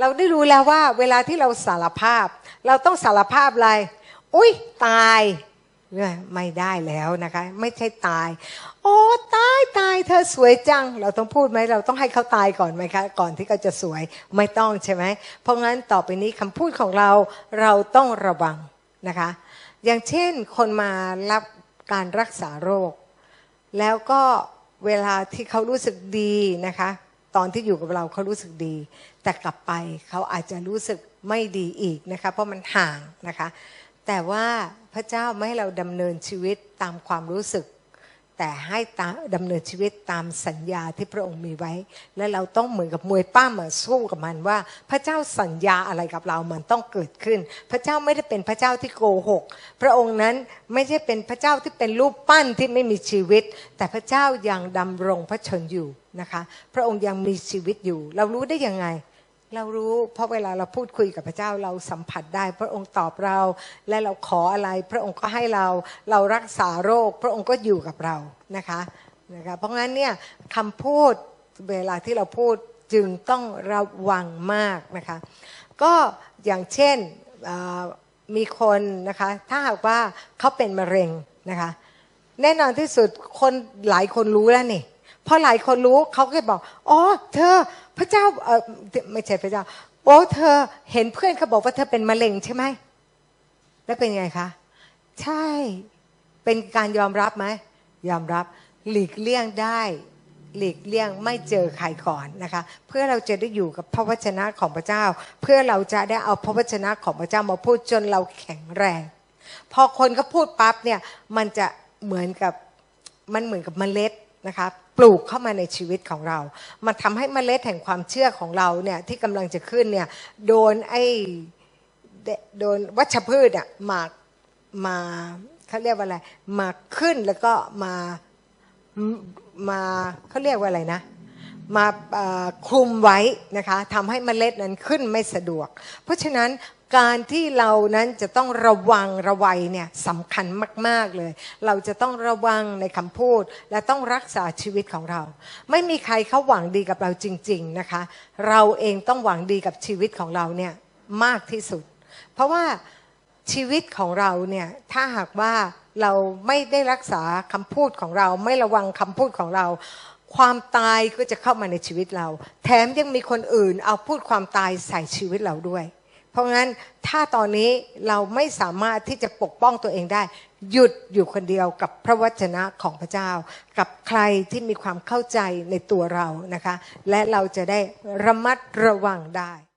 เราได้รู้แล้วว่าเวลาที่เราสารภาพ เราต้องสารภาพอะไร อุ้ยตายเนี่ยไม่ได้แล้วนะคะ ไม่ใช่ตาย โอ้ตายตายเธอสวยจัง เราต้องพูดไหมเราต้องให้เขาตายก่อนไหมคะ ก่อนที่เขาจะสวยไม่ต้องใช่ไหมเพราะงั้นต่อไปนี้คำพูดของเราเราต้องระวังนะคะ อย่างเช่นคนมารับการรักษาโรค แล้วก็เวลาที่เขารู้สึกดีนะคะ ตอนที่อยู่กับเราเขารู้สึกดี แต่กลับไปเขาอาจจะรู้สึกไม่ดีอีกนะคะเพราะมันห่างนะคะ แต่ว่าพระเจ้าไม่ให้เราดำเนินชีวิตตามความรู้สึก แต่ให้ตามดำเนินชีวิตตามสัญญาที่พระองค์มีไว้ และเราต้องเหมือนกับมวยป้ามาสู้กับมันว่า พระเจ้าสัญญาอะไรกับเรามันต้องเกิดขึ้น พระเจ้าไม่ได้เป็นพระเจ้าที่โกหก พระองค์นั้นไม่ใช่เป็นพระเจ้าที่เป็นรูปปั้นที่ไม่มีชีวิต แต่พระเจ้ายังดำรงพระชนอยู่นะคะ พระองค์ยังมีชีวิตอยู่ เรารู้ได้ยังไง เรารู้เพราะเวลาเราพูดคุยกับพระเจ้าเราสัมผัสได้ พระองค์ตอบเรา และเราขออะไร พระองค์ก็ให้เราเรารักษาโรค พระองค์ก็อยู่กับเรานะคะนะคะเพราะงั้นเนี่ยคำพูดเวลาที่เราพูดจึงต้องระวังมากนะคะก็อย่างเช่นมีคนนะคะถ้าหากว่าเขาเป็นมะเร็งนะคะแน่นอนที่สุดคนหลายคนรู้แล้วนี่ พอหลายคนรู้เขาก็บอกอ๋อเธอพระเจ้าเออไม่ใช่พระเจ้าโอ้เธอเห็นเพื่อนเขาบอกว่าเธอเป็นมะเร็งใช่ไหมแล้วเป็นไงคะใช่เป็นการยอมรับไหมยอมรับหลีกเลี่ยงได้ หลีกเลี่ยงไม่เจอใครก่อนนะคะ เพื่อเราจะได้อยู่กับพระวจนะของพระเจ้า เพื่อเราจะได้เอาพระวจนะของพระเจ้ามาพูดจนเราแข็งแรง พอคนก็พูดปั๊บเนี่ยมันจะเหมือนกับมันเหมือนกับเมล็ด นะคะปลูกเข้ามาในชีวิตของเรามันทำให้เมล็ดแห่งความเชื่อของเราเนี่ยที่กำลังจะขึ้นเนี่ยโดนไอ้โดนวัชพืชอะมามาเขาเรียกว่าอะไร มาขึ้นแล้วก็มามาเขาเรียกว่าอะไรนะ มาคลุมไว้นะคะทำให้เมล็ดนั้นขึ้นไม่สะดวก เพราะฉะนั้นการที่เรานั้นจะต้องระวังระวัยเนี่ยสำคัญมาก ๆเลย เราจะต้องระวังในคำพูด และต้องรักษาชีวิตของเรา ไม่มีใครเขาหวังดีกับเราจริง ๆนะคะ เราเองต้องหวังดีกับชีวิตของเราเนี่ยมากที่สุด เพราะว่าชีวิตของเราเนี่ยถ้าหากว่าเราไม่ได้รักษาคำพูดของเรา ไม่ระวังคำพูดของเรา ความตายก็จะเข้ามาในชีวิตเรา แถมยังมีคนอื่นเอาพูดความตายใส่ชีวิตเราด้วย เพราะงั้นถ้าตอนนี้เราไม่สามารถที่จะปกป้องตัวเองได้ หยุดอยู่คนเดียวกับพระวจนะของพระเจ้า กับใครที่มีความเข้าใจในตัวเรานะคะ และเราจะได้ระมัดระวังได้